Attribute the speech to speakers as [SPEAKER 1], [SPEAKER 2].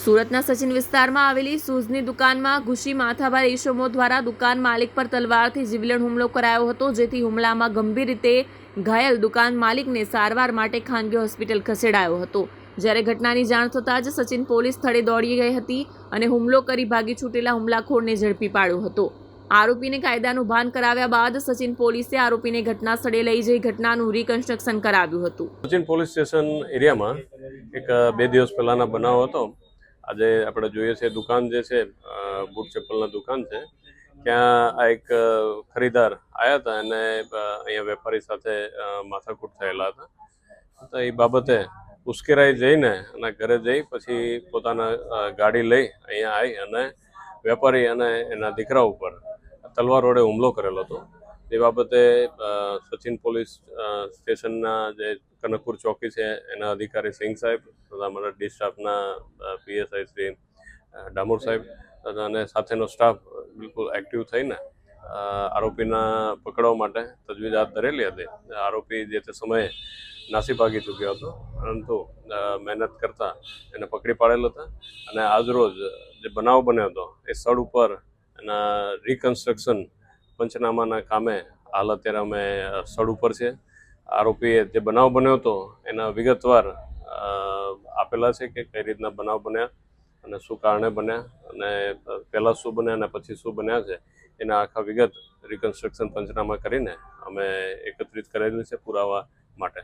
[SPEAKER 1] સુરતના સચિન વિસ્તારમાં આવેલી શૂઝની દુકાનમાં ઘૂસી માથાભાર ઈસમો દ્વારા દુકાન માલિક પર તલવારથી જીવલેણ હુમલો કરાયો હતો, જેથી હુમલામાં ગંભીર રીતે ઘાયલ દુકાન માલિકને સારવાર માટે ખાનગી હોસ્પિટલ ખસેડાયો હતો. જ્યારે ઘટનાની જાણ થતાં જ સચિન પોલીસ સ્થળે દોડી ગઈ હતી અને હુમલો કરી ભાગી છૂટેલા હુમલાખોરને ઝડપી પાડ્યો હતો. આરોપીને કાયદાનું ભાન કરાવ્યા બાદ સચિન પોલીસે આરોપીને ઘટના સ્થળે લઈ જઈ ઘટનાનું રિકન્સ્ટ્રક્શન કરાવ્યું હતું.
[SPEAKER 2] સચિન પોલીસ સ્ટેશન એરિયામાં એક બે દિવસ પહેલાંના બનાવ હતો. આજે આપણે જોઈએ છે દુકાન જે છે બૂટ ચપ્પલના દુકાન છે, ત્યાં આ એક ખરીદાર આવ્યા હતા અને અહીંયા વેપારી સાથે માથાકૂટ થયેલા હતા. તો એ બાબતે ઉશ્કેરાઈ જઈને અને ઘરે જઈ પછી પોતાના ગાડી લઈ અહીંયા આવી અને વેપારી અને એના દીકરા ઉપર તલવાર વડે હુમલો કરેલો હતો. એ બાબતે સચિન પોલીસ સ્ટેશનના જે કનકપુર ચોકી છે, એના અધિકારી સિંઘ સાહેબ તથા અમારા ડી સ્ટાફના પીએસઆઈ શ્રી ડામોર સાહેબ અને સાથેનો સ્ટાફ બિલકુલ એક્ટિવ થઈને આરોપીના પકડવા માટે તજવીજ હાથ ધરેલી હતી. આરોપી જે તે સમયે નાસી ભાગી ચૂક્યો હતો, પરંતુ મહેનત કરતા એને પકડી પાડેલ હતા અને આજરોજ જે બનાવ બન્યો હતો, એ સ્થળ ઉપર એના રિકન્સ્ટ્રક્શન પંચનામાના કામે હાલ અત્યારે અમે સ્થળ ઉપર છે આરોપીએ જે બનાવ બન્યો હતો, એના વિગતવાર આપેલા છે કે કઈ રીતના બનાવ બન્યા અને શું કારણે બન્યા અને પહેલાં શું બન્યા અને પછી શું બન્યા છે, એના આખા વિગત રિકન્સ્ટ્રક્શન પંચનામા કરીને અમે એકત્રિત કરેલી છે પુરાવા માટે.